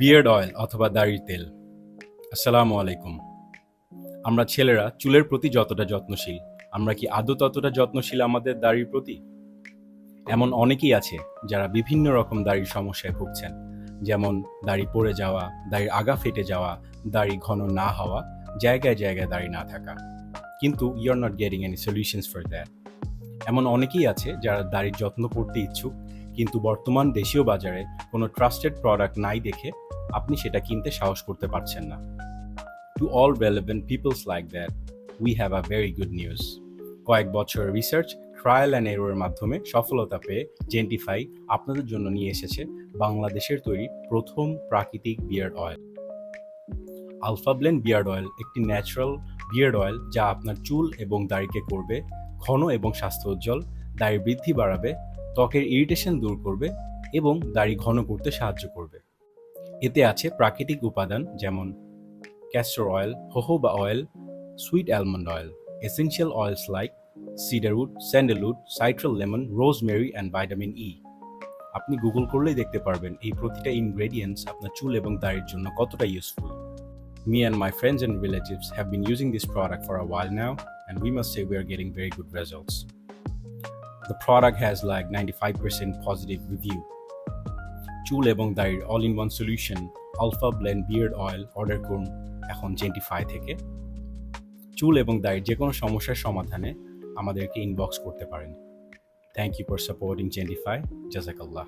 Beard oil অথবা দাড়ির তেল। আসসালামু আলাইকুম। আমরা ছেলেরা চুলের প্রতি যতটা যত্নশীল, আমরা কি আদৌ ততটা যত্নশীল আমাদের দাড়ির প্রতি? এমন অনেকেই আছে যারা বিভিন্ন রকম দাড়ির সমস্যায় ভুগছেন, যেমন দাড়ি পড়ে যাওয়া, দাড়ির আগা ফেটে যাওয়া, দাড়ি ঘন না হওয়া, জায়গায় জায়গায় দাড়ি না থাকা। কিন্তু you are not getting any solutions for that এমন অনেকেই আছে যারা দাড়ির যত্ন করতে ইচ্ছুক, কিন্তু বর্তমান দেশীয় বাজারে কোনো ট্রাস্টেড প্রোডাক্ট নাই দেখে আপনি সেটা কিনতে সাহস করতে পারছেন না। To all relevant peoples like that we have a very good news কয়েক বছর রিসার্চ ট্রায়াল অ্যান্ড এরোর মাধ্যমে সফলতা পেয়ে জেন্টিফাই আপনাদের জন্য নিয়ে এসেছে বাংলাদেশের তৈরি প্রথম প্রাকৃতিক beard oil. Alphablend beard oil একটি ন্যাচারাল বিয়ার্ড অয়েল যা আপনার চুল এবং দাড়িকে করবে, ঘন এবং স্বাস্থ্য উজ্জ্বল দাড়ির বৃদ্ধি বাড়াবে, ত্বকের ইরিটেশন দূর করবে এবং দাড়ি ঘন করতে সাহায্য করবে। এতে আছে প্রাকৃতিক উপাদান যেমন castor oil jojoba oil sweet almond oil essential oils like cedarwood sandalwood citral lemon rosemary and vitamin E আপনি গুগল করলেই দেখতে পারবেন এই প্রতিটা ইনগ্রেডিয়েন্টস আপনার চুল এবং দাড়ির জন্য কতটা useful Me and my friends and relatives have been using this product for a while now, and we must say we are getting very good results. The product has like 95% positive review. চুল এবং দাড়ির all in one solution Alpha Blend beard oil order করুন এখন জেন্টিফাই থেকে। চুল এবং দাড়ির যে কোনো সমস্যার সমাধানে আমাদেরকে ইনবক্স করতে পারেন। Thank you for supporting Gentify জাজাকাল্লাহ